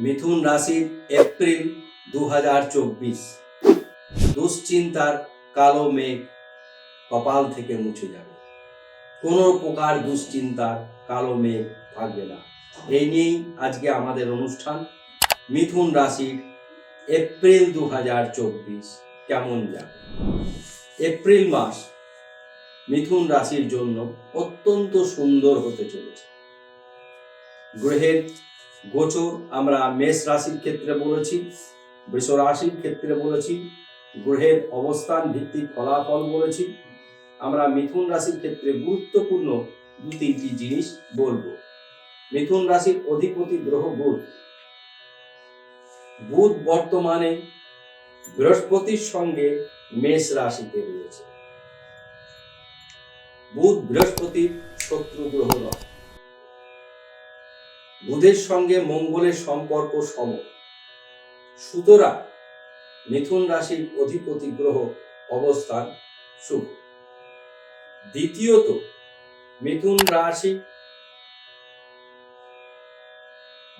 মিথুন রাশির এপ্রিল দু হাজার চব্বিশ। দুশ্চিন্তার কালো মেঘ কপাল থেকে মুছে যাবে। কোনো প্রকার দুশ্চিন্তার কালো মেঘ থাকবে না। এই নিয়েই আজকে আমাদের অনুষ্ঠান। মিথুন রাশির এপ্রিল দু হাজার চব্বিশ কেমন যাবে? এপ্রিল মাস মিথুন রাশির জন্য অত্যন্ত সুন্দর হতে চলেছে। গ্রহের গোচর আমরা মেষ রাশির ক্ষেত্রে বলেছি, বৃষ রাশির ক্ষেত্রে বলেছি, গ্রহের অবস্থান ভিত্তিক ফলাফল বলেছি। আমরা মিথুন রাশির ক্ষেত্রে গুরুত্বপূর্ণ দু তিনটি জিনিস বলব। মিথুন রাশির অধিপতি গ্রহ বুধ। বুধ বর্তমানে বৃহস্পতির সঙ্গে মেষ রাশিতে রয়েছে। বুধ বৃহস্পতির শত্রু গ্রহ নয়। বুধের সঙ্গে মঙ্গলের সম্পর্ক সম। সুতরাং মিথুন রাশির অধিপতি গ্রহ অবস্থান শুভ। দ্বিতীয়ত, মিথুন রাশি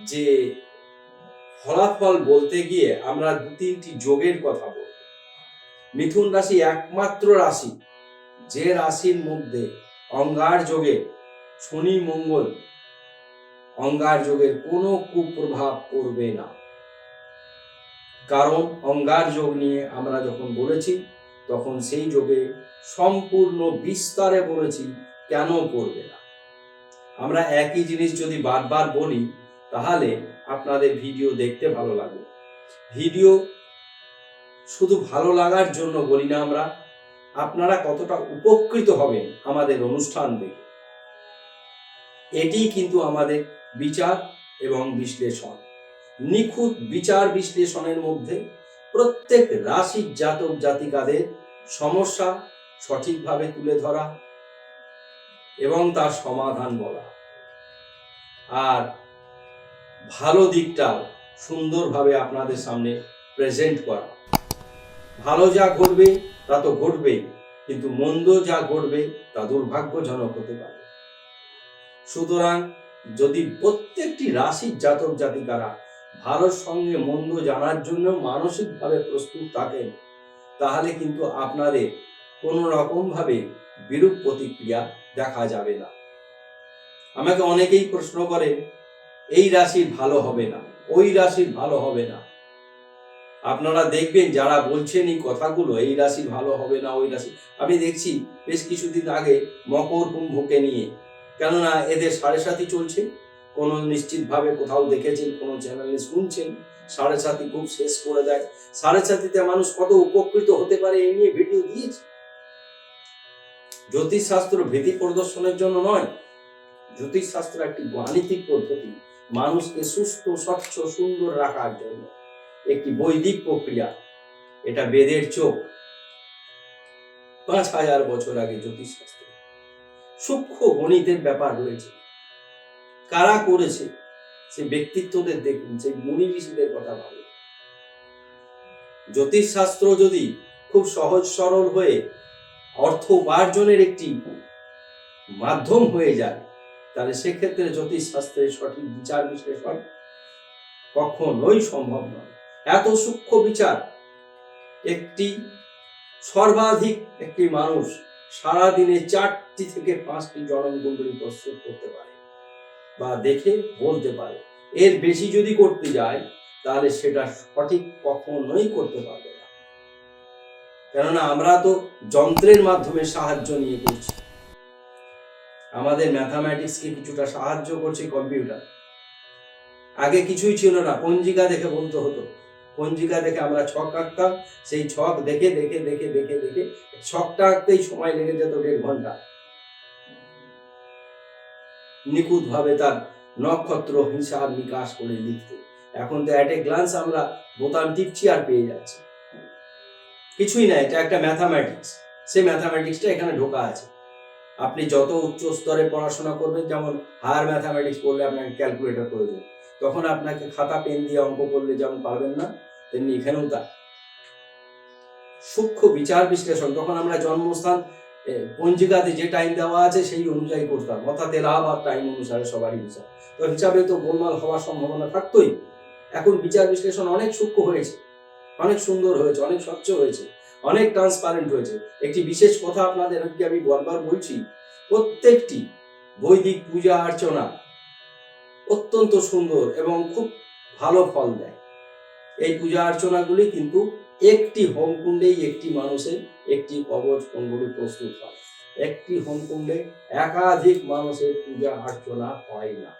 যে ফলাফল বলতে গিয়ে আমরা দু তিনটি যোগের কথা বলব। মিথুন রাশি একমাত্র রাশি, যে রাশির মধ্যে অঙ্গার যোগে শনি, মঙ্গল অঙ্গার যোগের কোনো কুপ্রভাব পড়বে না। কারণ অঙ্গার যোগ নিয়ে আমরা যখন বলেছি, তখন সেই যোগে সম্পূর্ণ বিস্তারে বলেছি, কেন করবে না। আমরা একই জিনিস যদি বারবার বলি, তাহলে আপনাদের ভিডিও দেখতে ভালো লাগবে। ভিডিও শুধু ভালো লাগার জন্য বলি না আমরা, আপনারা কতটা উপকৃত হবেন আমাদের অনুষ্ঠান দেখে। এটি কিন্তু আমাদের বিচার এবং বিশ্লেষণ। নিখুঁত বিচার বিশ্লেষণের মধ্যে প্রত্যেক রাশির জাতক জাতিকাদের সমস্যা সঠিকভাবে তুলে ধরা এবং তার সমাধান বলা। আর ভালো দিকটাও সুন্দরভাবে আপনাদের সামনে প্রেজেন্ট করা। ভালো যা ঘটবে তা তো ঘটবেই কিন্তু মন্দ যা ঘটবে তা দুর্ভাগ্যজনক হতে পারে। সুতরাং যদি প্রত্যেকটি রাশির জাতক জাতিকারা ভালোর সঙ্গে মন্দ জানার জন্য মানসিকভাবে প্রস্তুত থাকেন, তাহলে কিন্তু আপনাদের কোনো রকমভাবে বিরূপ প্রতিক্রিয়া দেখা যাবে না। আমাকে অনেকেই প্রশ্ন করে, এই রাশির ভালো হবে না, ওই রাশির ভালো হবে না। আপনারা দেখবেন যারা বলছেন এই কথাগুলো, এই রাশি ভালো হবে না, ওই রাশি, আমি দেখছি বেশ কিছুদিন আগে মকর কুম্ভকে নিয়ে কেননা এদের সাড়ে সাথী চলছে। কোনো নিশ্চিতভাবে কোথাও দেখেছেন, কোনো চ্যানেলে শুনছেন, সাড়ে সাথী খুব শেষ করে দেয়। সাড়ে সাথীতে মানুষ কত উপকৃত হতে পারে এই নিয়ে ভিডিও দিয়েছে। জ্যোতিষশাস্ত্র ভীতি প্রদর্শনের জন্য নয় জ্যোতিষশাস্ত্র একটি গাণিতিক পদ্ধতি। মানুষকে সুস্থ, স্বচ্ছ, সুন্দর রাখার জন্য একটি বৈদিক প্রক্রিয়া। এটা বেদের চোখ। পাঁচ হাজার বছর আগে জ্যোতিষশাস্ত্র সূক্ষ্ম গণিতের ব্যাপার রয়েছে। কারা করেছে, সে ব্যক্তিত্বদের দেখুন সেই মুনি ঋষিদের কথা ভাবে জ্যোতিষশাস্ত্র যদি খুব সহজ সরল হয়ে অর্থ উপার্জনের একটি মাধ্যম হয়ে যায়, তাহলে সেক্ষেত্রে জ্যোতিষশাস্ত্রের সঠিক বিচার বিশ্লেষণ কখনোই সম্ভব নয়। এত সূক্ষ্ম বিচার, একটি সর্বাধিক একটি মানুষ সারাদিনে চারটি থেকে পাঁচটি জনমকুণ্ডলী প্রস্তুত করতে পারে বা দেখে বলতে পারে। এর বেশি যদি করতে যায়, তাহলে সেটা সঠিক কখনোই করতে পারবে না। কেননা আমরা তো যন্ত্রের মাধ্যমে সাহায্য নিয়ে করছি। আমাদের ম্যাথামেটিক্সকে কিছুটা সাহায্য করছে কম্পিউটার। আগে কিছুই ছিল না, পঞ্জিকা দেখে বলতে হতো। পঞ্জিকা দেখে আমরা ছক আঁকতাম, সেই ছক দেখে দেখে দেখে দেখে দেখে ছকটা আঁকতেই সময় লেগে যেত দেড় ঘণ্টা। নিখুঁত ভাবে তার নক্ষত্র হিসাব নিকাশ করে লিখতে। এখন তো অ্যাট এ গ্লান্স আমরা বোতাম টিপছি আর পেয়ে যাচ্ছি। কিছুই না, এটা একটা ম্যাথামেটিক্স সেই ম্যাথামেটিক্সটা এখানে ঢোকা আছে। আপনি যত উচ্চ স্তরে পড়াশোনা করবেন, যেমন হায়ার ম্যাথামেটিক্স পড়লে আপনাকে ক্যালকুলেটর প্রয়োজন। তখন আপনাকে খাতা পেন দিয়ে অঙ্ক করলে যেমন পারবেন না তেমনি এখানেও তা সূক্ষ্ম বিচার বিশ্লেষণ, তখন আমরা জন্মস্থান পঞ্জিকাতে যে টাইম দেওয়া আছে সেই অনুযায়ী করতাম, অর্থাৎ এলাহাবাদ টাইম অনুসারে সবারই বিচার। তো হিসাবে তো গোলমাল হওয়ার সম্ভাবনা থাকতোই। এখন বিচার বিশ্লেষণ অনেক সূক্ষ্ম হয়েছে, অনেক সুন্দর হয়েছে, অনেক স্বচ্ছ হয়েছে, অনেক ট্রান্সপারেন্ট হয়েছে। একটি বিশেষ কথা আপনাদের আজকে আমি বারবার বলছি, প্রত্যেকটি বৈদিক পূজা অর্চনা অত্যন্ত সুন্দর এবং খুব ভালো ফল দেয়। এই পূজা অর্চনাগুলি কিন্তু একটি হোমকুণ্ডেই একটি মানুষের একটি কবচ কুণ্ডলী প্রস্তুত হয়। একটি হোমকুণ্ডে একাধিক মানুষের পূজা অর্চনা হয় না।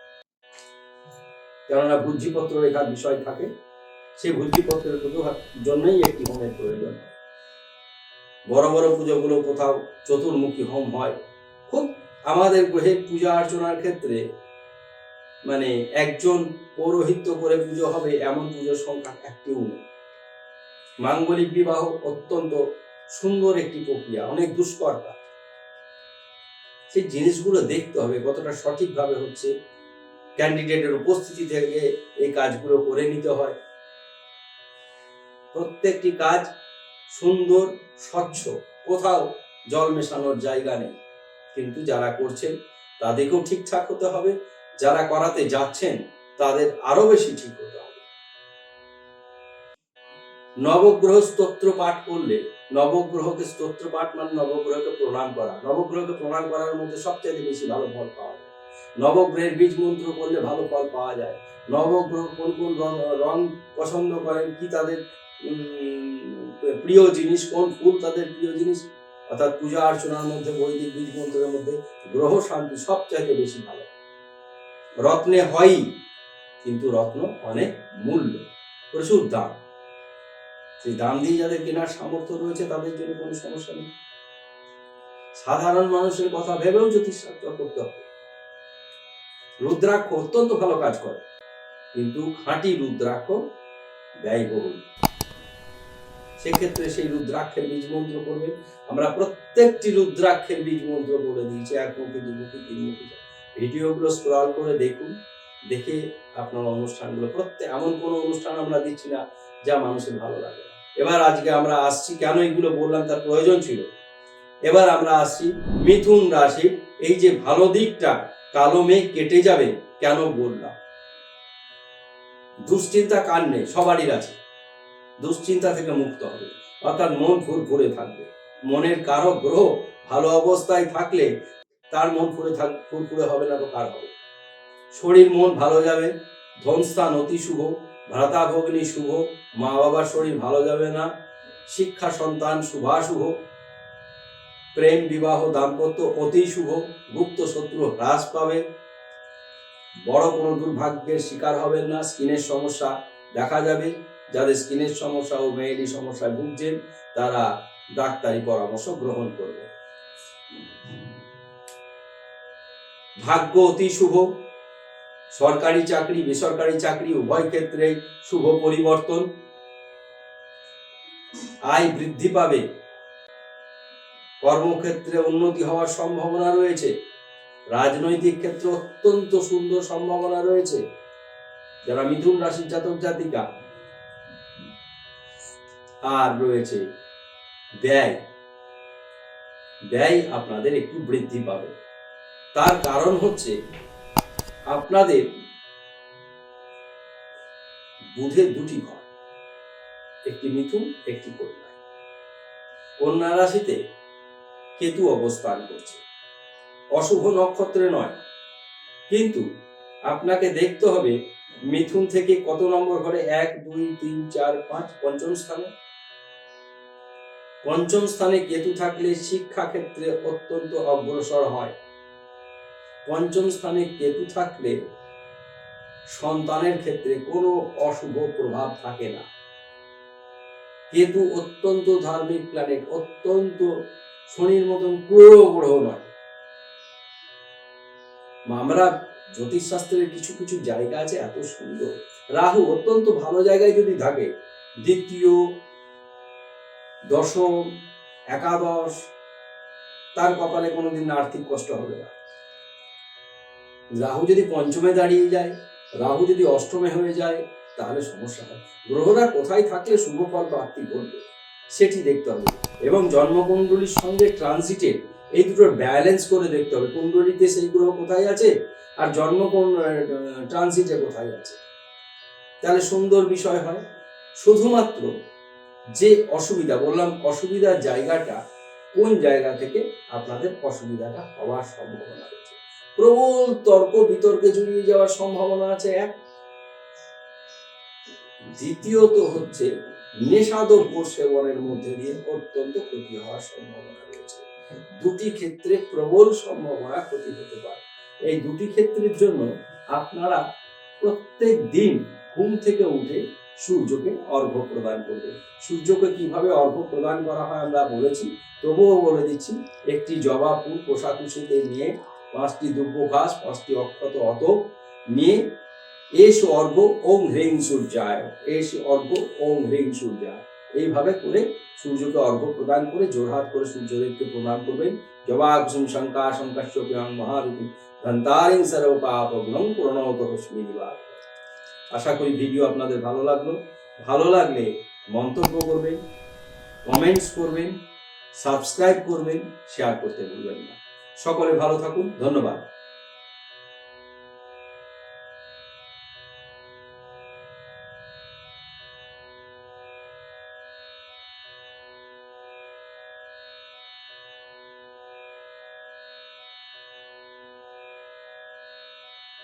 কেননা ভুজিপত্র রেখার বিষয় থাকে, সেই ভুজিপত্রের জন্যই একটি হোমের প্রয়োজন বড় বড় পুজোগুলো কোথাও চতুর্মুখী হোম হয়। খুব আমাদের গ্রহের পূজা অর্চনার ক্ষেত্রে মানে একজন পৌরোহিত্য করে পুজো হবে, এমন পুজোর সংখ্যা একটিও নেই। মাঙ্গলিক বিবাহ অত্যন্ত সুন্দর একটি প্রক্রিয়া, অনেক দুষ্কর সেই জিনিসগুলো দেখতে হবে, কতটা সঠিকভাবে হচ্ছে। ক্যান্ডিডেটের উপস্থিতি থেকে এই কাজগুলো করে নিতে হয়। প্রত্যেকটি কাজ সুন্দর, স্বচ্ছ, কোথাও জল মেশানোর জায়গা নেই। কিন্তু যারা করছেন, তাদেরকেও ঠিকঠাক হতে হবে যারা করাতে যাচ্ছেন, তাদের আরও বেশি ঠিক হতে হবে। নবগ্রহ স্তোত্র পাঠ করলে, নবগ্রহকে স্তোত্র পাঠ মানে নবগ্রহকে প্রণাম করা। নবগ্রহকে প্রণাম করার মধ্যে সবচেয়ে বেশি ভালো ফল পাওয়া যায়। নবগ্রহের বীজ মন্ত্র করলে ভালো ফল পাওয়া যায়। নবগ্রহ কোন কোন রং পছন্দ করেন, কি তাদের প্রিয় জিনিস, কোন ফুল তাদের প্রিয় জিনিস? অর্থাৎ পূজা অর্চনার মধ্যে, বৈদিক বীজ মন্ত্রের মধ্যে গ্রহ শান্তি সবচাইতে বেশি ভালো। রত্নে হয়ই, কিন্তু রত্ন অনেক মূল্য, প্রচুর দাম। সেই দাম দিয়ে যাদের কেনার সামর্থ্য রয়েছে, তাদের জন্য কোনো সমস্যা নেই। সাধারণ মানুষের কথা ভেবেও জ্যোতিষশাস্ত্র করতে হবে। রুদ্রাক্ষ অত্যন্ত ভালো কাজ করে, কিন্তু খাঁটি রুদ্রাক্ষ ব্যয়বহুল সেক্ষেত্রে সেই রুদ্রাক্ষের বীজ মন্ত্র করবে। আমরা প্রত্যেকটি রুদ্রাক্ষের বীজ মন্ত্র বলে দিয়েছি একমুখী দুমুখী তিনমুখী ভিডিওগুলো স্ক্রল করে দেখুন, দেখে আপনার অনুষ্ঠানগুলো প্রত্যেক এমন কোনো অনুষ্ঠান আমরা দিচ্ছি না যা মানুষের ভালো লাগে এবার আজকে আমরা আসছি, কেন এগুলো বললাম তার প্রয়োজন ছিল? এবার আমরা আসছি মিথুন রাশির, এই যে ভালো দিকটা, কালো মেঘ কেটে যাবে কেন বললাম? দুশ্চিন্তা কার নেই? সবারই আছে। দুশ্চিন্তা থেকে মুক্ত হবে। অর্থাৎ মন ফুরফুরে থাকবে। মনের কারও গ্রহ ভালো অবস্থায় থাকলে তার মন ফুরে থাক, ফুরফুরে হবে না তো কার হবে? শরীর মন ভালো যাবে ধনস্থান অতি শুভ, ভ্রাতাভগ্নি শুভ মা বাবার শরীর ভালো যাবে না, শিক্ষা সন্তান শুভাশুভ, প্রেম, বিবাহ, দাম্পত্য অতি শুভ, গুপ্ত শত্রু হ্রাস পাবে, বড় কোনো দুর্ভাগ্যের শিকার হবেন না, স্কিনের সমস্যা দেখা যাবে, যাদের স্কিনের সমস্যা ও মেয়েলি সমস্যায় ভুগছেন, তারা ডাক্তারি পরামর্শ গ্রহণ করবে। ভাগ্য অতি শুভ। সরকারি চাকরি, বেসরকারি চাকরি, উভয় ক্ষেত্রে শুভ পরিবর্তন। আয় বৃদ্ধি পাবে। কর্মক্ষেত্রে উন্নতি হওয়ার সম্ভাবনা রয়েছে। রাজনৈতিক ক্ষেত্রে অত্যন্ত সুন্দর সম্ভাবনা রয়েছে। যারা মিথুন রাশির জাতক জাতিকা আর রয়েছে, ব্যয়। ব্যয় আপনাদের একটু বৃদ্ধি পাবে। তার কারণ হচ্ছে আপনাদের বুধের দুটি ঘর, একটি মিথুন, একটি কন্যা। কন্যা রাশিতে কেতু অবস্থান করছে। অশুভ নক্ষত্রে নয়, কিন্তু আপনাকে দেখতে হবে মিথুন থেকে কত নম্বর ঘরে? এক, দুই, তিন, চার, পাঁচ, পঞ্চম স্থানে। পঞ্চম স্থানে কেতু থাকলে শিক্ষা ক্ষেত্রে অত্যন্ত অগ্রসর হয়। পঞ্চম স্থানে কেতু থাকলে সন্তানের ক্ষেত্রে কোনো অশুভ প্রভাব থাকে না। কেতু অত্যন্ত ধার্মিক প্ল্যানেট অত্যন্ত শনির মতন ক্রূর গ্রহ নয়। আমরা জ্যোতিষশাস্ত্রের কিছু কিছু জায়গা আছে, এত সুন্দর। রাহু অত্যন্ত ভালো জায়গায় যদি থাকে, দ্বিতীয়, দশম, একাদশ, তার কপালে কোনোদিন আর্থিক কষ্ট হবে না। রাহু যদি পঞ্চমে দাঁড়িয়ে যায়, রাহু যদি অষ্টমে হয়ে যায়, তাহলে সমস্যা হয়। গ্রহরা কোথায় থাকলে শুভ ফল প্রাপ্তি করবে, সেটি দেখতে হবে। এবং জন্মকুণ্ডলীর সঙ্গে ট্রানজিটে এই দুটোর ব্যালেন্স করে দেখতে হবে। কুণ্ডলিতে সেই গ্রহ কোথায় আছে আর জন্ম ট্রানজিটে কোথায় আছে। তাহলে সুন্দর বিষয় হয়। শুধুমাত্র যে অসুবিধা, বললাম অসুবিধার জায়গাটা কোন জায়গা থেকে আপনাদের অসুবিধাটা হওয়ার সম্ভাবনা রয়েছে। প্রবল তর্ক, বিতর্কে জড়িয়ে যাওয়ার সম্ভাবনা আছে এক। দ্বিতীয়ত হচ্ছে, নেশাদ্রব্য সেবনের মধ্যে দিয়ে অত্যন্ত ক্ষতি হওয়ার সম্ভাবনা রয়েছে। দুটি ক্ষেত্রে প্রবল সম্ভাবনা ক্ষতি হতে পারে। এই দুটি ক্ষেত্রের জন্য আপনারা প্রত্যেক দিন ঘুম থেকে উঠে সূর্যকে অর্ঘ্য প্রদান করবেন। সূর্যকে কীভাবে অর্ঘ্য প্রদান করা হয় আমরা বলেছি, তবুও বলে দিচ্ছি, একটি জবা ফুল কোষাকুষিতে নিয়ে পাঁচটি দুব্য ঘাস, পাঁচটি অক্ষত অত নিয়ে এস অর্ঘ ওং হ্রিং সূর্যায়। এস অর্ঘ ওং হ্রিং সূর্যায়। এইভাবে করে সূর্যকে অর্ঘ্য প্রদান করে জোরহাত করে সূর্যদেবকে প্রণাম করবেন। শঙ্কা ধন্তারিং আশা করি ভিডিও আপনাদের ভালো লাগল। ভালো লাগলে মন্তব্য করবেন, কমেন্টস করবেন, সাবস্ক্রাইব করবেন, শেয়ার করতে ভুলবেন না। সকলে ভালো থাকুন ধন্যবাদ।